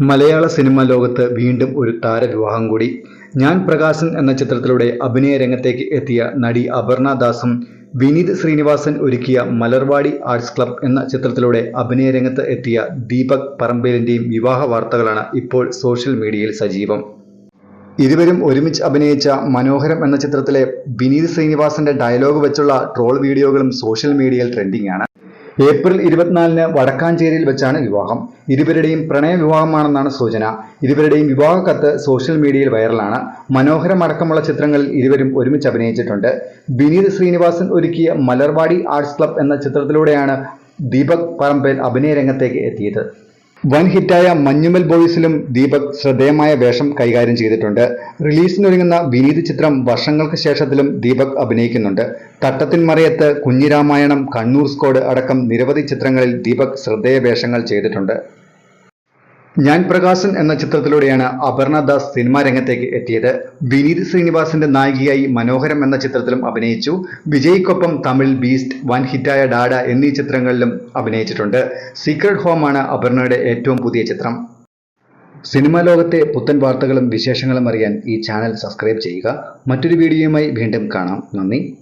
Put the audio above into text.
മലയാള cinema ലോകത്ത് വീണ്ടും ഒരു താരവിവാഹം കൂടി. ഞാൻ പ്രകാശൻ എന്ന ചിത്രത്തിലൂടെ അഭിനയ രംഗത്തേക്ക് എത്തിയ നടി അപർണ ദാസും വിനീത് ശ്രീനിവാസൻ ഒരുക്കിയ മലർവാടി ആർട്സ് ക്ലബ് എന്ന ചിത്രത്തിലൂടെ അഭിനയ രംഗത്ത് എത്തിയ ദീപക് പറമ്പേലിന്റെയും വിവാഹ വാർത്തകളാണ് ഇപ്പോൾ സോഷ്യൽ മീഡിയയിൽ സജീവം. ഇരുവരും ഒരുമിച്ച് അഭിനയിച്ച മനോഹരം എന്ന ചിത്രത്തിലെ വിനീത് ശ്രീനിവാസന്റെ ഡയലോഗ് വെച്ചുള്ള ട്രോൾ വീഡിയോകളും സോഷ്യൽ മീഡിയയിൽ ട്രെൻഡിംഗ് ആണ്. ഏപ്രിൽ ഇരുപത്തിനാലിന് വടക്കാഞ്ചേരിയിൽ വെച്ചാണ് വിവാഹം. ഇരുവരുടെയും പ്രണയ വിവാഹമാണെന്നാണ് സൂചന. ഇരുവരുടെയും വിവാഹ കത്ത് സോഷ്യൽ മീഡിയയിൽ വൈറലാണ്. മനോഹരമടക്കമുള്ള ചിത്രങ്ങളിൽ ഇരുവരും ഒരുമിച്ച് അഭിനയിച്ചിട്ടുണ്ട്. വിനീത് ശ്രീനിവാസൻ ഒരുക്കിയ മലർവാടി ആർട്സ് ക്ലബ് എന്ന ചിത്രത്തിലൂടെയാണ് ദീപക് പറമ്പേൽ അഭിനയ രംഗത്തേക്ക് എത്തിയത്. വൻ ഹിറ്റായ മഞ്ഞുമൽ ബോയ്സിലും ദീപക് ശ്രദ്ധേയമായ വേഷം കൈകാര്യം ചെയ്തിട്ടുണ്ട്. റിലീസിനൊരുങ്ങുന്ന വിനീത് ചിത്രം വർഷങ്ങൾക്ക് ശേഷത്തിലും ദീപക് അഭിനയിക്കുന്നുണ്ട്. തട്ടത്തിൻ മറയത്ത് കുഞ്ഞിരാമായണം കണ്ണൂർ സ്കോഡ് അടക്കം നിരവധി ചിത്രങ്ങളിൽ ദീപക് ശ്രദ്ധേയ വേഷങ്ങൾ ചെയ്തിട്ടുണ്ട്. ഞാൻ പ്രകാശൻ എന്ന ചിത്രത്തിലൂടെയാണ് അപർണ ദാസ് സിനിമാ രംഗത്തേക്ക് എത്തിയത്. വിനീത് ശ്രീനിവാസിന്റെ നായികയായി മനോഹരം എന്ന ചിത്രത്തിലും അഭിനയിച്ചു. വിജയ്ക്കൊപ്പം തമിഴ് ബീസ്റ്റ് വൻ ഹിറ്റായ ഡാഡ എന്നീ ചിത്രങ്ങളിലും അഭിനയിച്ചിട്ടുണ്ട്. സീക്രട്ട് ഹോമാണ് അപർണയുടെ ഏറ്റവും പുതിയ ചിത്രം. സിനിമാ ലോകത്തെ പുത്തൻ വാർത്തകളും വിശേഷങ്ങളും അറിയാൻ ഈ ചാനൽ സബ്സ്ക്രൈബ് ചെയ്യുക. മറ്റൊരു വീഡിയോയുമായി വീണ്ടും കാണാം. നന്ദി.